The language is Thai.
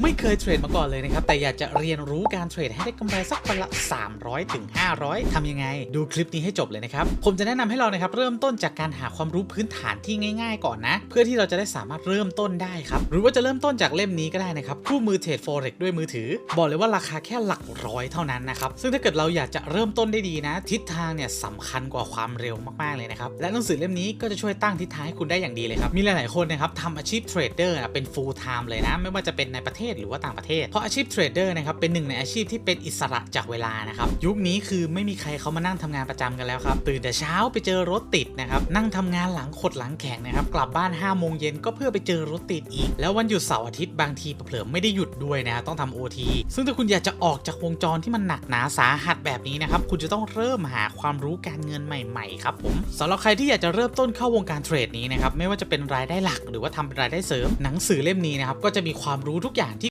ไม่เคยเทรดมาก่อนเลยนะครับ แต่อยากจะเรียนรู้การเทรดให้ได้กำไรสักวันละ 300ถึง500 ทำยังไง ดูคลิปนี้ให้จบเลยนะครับ ผมจะแนะนำให้เรานะครับ เริ่มต้นจากการหาความรู้พื้นฐานที่ง่าย ๆ ก่อนนะ เพื่อที่เราจะได้สามารถเริ่มต้นได้ครับ หรือว่าจะเริ่มต้นจากเล่มนี้ก็ได้นะครับ คู่มือเทรด forex ด้วยมือถือ บอกเลยว่าราคาแค่หลักร้อยเท่านั้นนะครับ ซึ่งถ้าเกิดเราอยากจะเริ่มต้นได้ดีนะ ทิศทางเนี่ยสำคัญกว่าความเร็วมากๆเลยนะครับ และหนังสือเล่มนี้ก็จะช่วยตั้งทิศทางให้คุณได้อย่างดีเลยครับ มีหลาย ๆคนนะครับทำอาชีพเทรดเดอร์เป็น full time เลยนะ ไม่ว่าจะเป็นในประเทศหรือว่าต่างประเทศ เพราะอาชีพเทรดเดอร์นะครับเป็นหนึ่งในอาชีพที่เป็นอิสระจากเวลานะครับยุคนี้คือไม่มีใครเขามานั่งทำงานประจำกันแล้วครับตื่นแต่เช้าไปเจอรถติดนะครับนั่งทำงานหลังขดหลังแข็งนะครับกลับบ้าน5้าโมงเย็นก็เพื่อไปเจอรถติดอีก แล้ววันหยุดเสาร์อาทิตย์บางทีเผลอไม่ได้หยุดด้วยนะต้องทำโอทีซึ่งถ้าคุณอยากจะออกจากวงจรที่มันหนักหนาสาหัสแบบนี้นะครับคุณจะต้องเริ่มหาความรู้การเงินใหม่ๆครับผมสำหรับใครที่อยากจะเริ่มต้นเข้าวงการเทรดนี้นะครับไม่ว่าจะเป็นรายได้หลัก หรือว่าทำเป็นรายได้เสริมหนังสือเล่มนี้นะครับก็จะมีความรู้ทุกอย่าง